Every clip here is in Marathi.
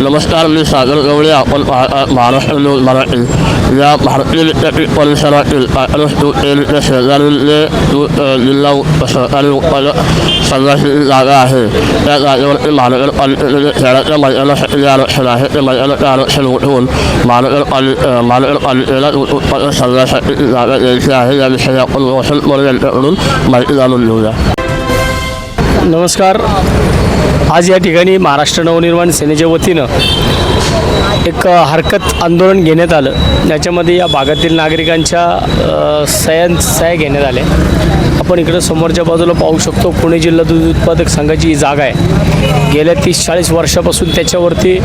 नमस्कार मी सागर गवळे आपण पाहत आहात महाराष्ट्र न्यूज मराठी या भारतीय विद्यापीठ परिसरातील कायमस्वरूपी शेजारील जिल्हा उप- सहकारी उत्पादक संघाची जागा आहे त्या जागेवरती महानगरपालिकेने जे खेळाच्या मैदानासाठी जे आरक्षण आहे ते मैदानाचे आरक्षण उठवून महानगरपालि अ, महानगरपालिकेला दूध उत्पादक संघासाठी ती जागा द्यायची आहे नमस्कार. आज या ठिकाणी महाराष्ट्र नवनिर्माण सेनेच्या वतीनं एक हरकत आंदोलन घेण्यात आलं. याच्यामध्ये या भागातील नागरिकांच्या अ, सह्यां सह्या घेण्यात आल्या. आपण इकडं समोरच्या बाजूला पाहू शकतो पुणे जिल्हा दूध उत्पादक संघाची ही जागा आहे. गेल्या तीस चाळीस वर्षापासून त्याच्यावरती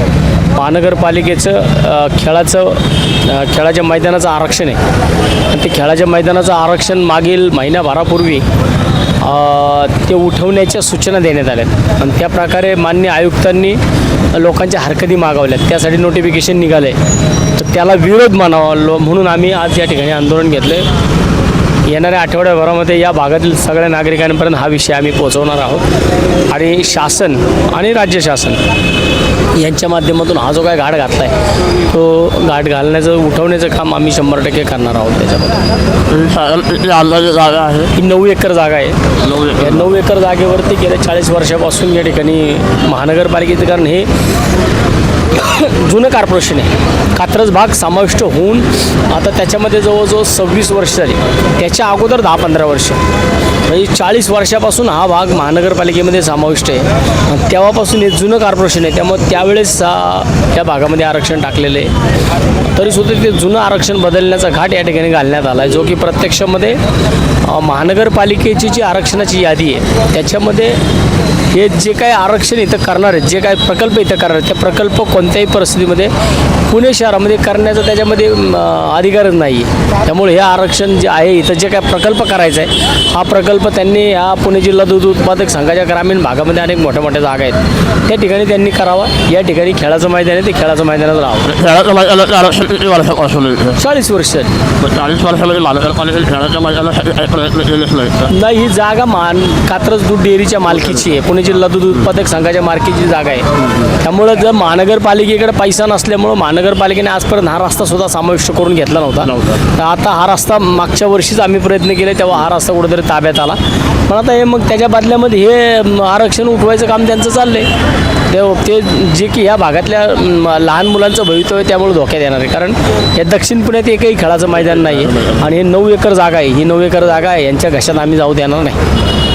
महानगरपालिकेचं खेळाचं खेळाच्या मैदानाचं आरक्षण आहे. आणि ते खेळाच्या मैदानाचं आरक्षण मागील महिन्याभरापूर्वी ते उठवण्याच्या सूचना देण्यात आल्यात. आणि त्या प्रकारे मान्य आयुक्तांनी लोकांच्या हरकती मागवल्यात. त्यासाठी नोटिफिकेशन निघालं आहे तर त्याला विरोध म्हणावा लो म्हणून आम्ही आज या ठिकाणी आंदोलन घेतलं आहे येणाऱ्या आठवड्याभरामध्ये या भागातील सगळ्या नागरिकांपर्यंत हा विषय आम्ही पोहोचवणार आहोत. आणि शासन आणि राज्य शासन यांच्या माध्यमातून हा जो काय घाट घातला आहे तो घाट घालण्याचं उठवण्याचं काम आम्ही शंभर टक्के करणार आहोत त्याच्यामध्ये अंदाजे जागा आहे ही नऊ एकर जागा आहे नऊ एकर. नऊ एकर जागेवरती गेल्या चाळीस वर्षापासून या ठिकाणी महानगरपालिकेचं कारण हे जुनं कार्पोरेशन आहे. कात्रज भाग समाविष्ट होऊन आता त्याच्यामध्ये जवळजवळ सव्वीस वर्ष झाली. त्याच्या अगोदर दहा पंधरा वर्ष. म्हणजे चाळीस वर्षापासून हा भाग महानगरपालिकेमध्ये समाविष्ट आहे. आणि तेव्हापासून हे जुनं कार्पोरेशन आहे. त्यामुळे त्यावेळेस आ, या भागामध्ये आरक्षण टाकलेलं आहे. तरीसुद्धा ते जुनं आरक्षण बदलण्याचा घाट या ठिकाणी घालण्यात आला आहे जो की प्रत्यक्षामध्ये महानगरपालिकेची जी आरक्षणाची यादी आहे त्याच्यामध्ये हे जे काही आरक्षण इथं करणार आहेत जे काही प्रकल्प इथं करणार आहेत त्या प्रकल्प कोणत्याही परिस्थितीमध्ये पुणे शहरामध्ये करण्याचा त्याच्यामध्ये अधिकारच नाही आहे त्यामुळे हे आरक्षण जे आहे इथं जे काय प्रकल्प करायचा आहे हा प्रकल्प त्यांनी या पुणे जिल्हा दूध उत्पादक संघाच्या ग्रामीण भागामध्ये अनेक मोठ्या मोठ्या जागा आहेत. त्या ठिकाणी त्यांनी करावा. या ठिकाणी खेळाचं मैदान आहे ते खेळाचं मैदानात राहावं. खेळाचं मैदानाचं आरक्षण किती वर्षापासून आहे? चाळीस वर्ष. चाळीस वर्षामध्ये महानगरपालिकेने खेळाच्या मैदानासाठी प्रयत्न केलेच नाही ही जागा मान कात्रज दूध डेअरीच्या मालकीची आहे. पुणे जिल्हा दूध उत्पादक संघाच्या मालकीची जागा आहे. त्यामुळं जर महानगरपालिकेकडे पैसा नसल्यामुळं महानगरपालिकेने आजपर्यंत हा रस्ता सुद्धा समाविष्ट करून घेतला नव्हता. नव्हता. तर आता हा रस्ता मागच्या वर्षीच आम्ही प्रयत्न केले तेव्हा हा रस्ता कुठेतरी ताब्यात आला. पण आता हे मग त्याच्या बदल्यामध्ये हे आरक्षण उठवायचं काम त्यांचं चाललं आहे ते ते जे की ह्या भागातल्या लहान मुलांचं भवितव्य त्यामुळे धोक्यात येणार आहे. कारण या दक्षिण पुण्यात एकही खेळाचं मैदान नाही आहे आणि हे नऊ एकर जागा आहे. ही नऊ एकर जागा आहे. यांच्या घशात आम्ही जाऊ देणार नाही.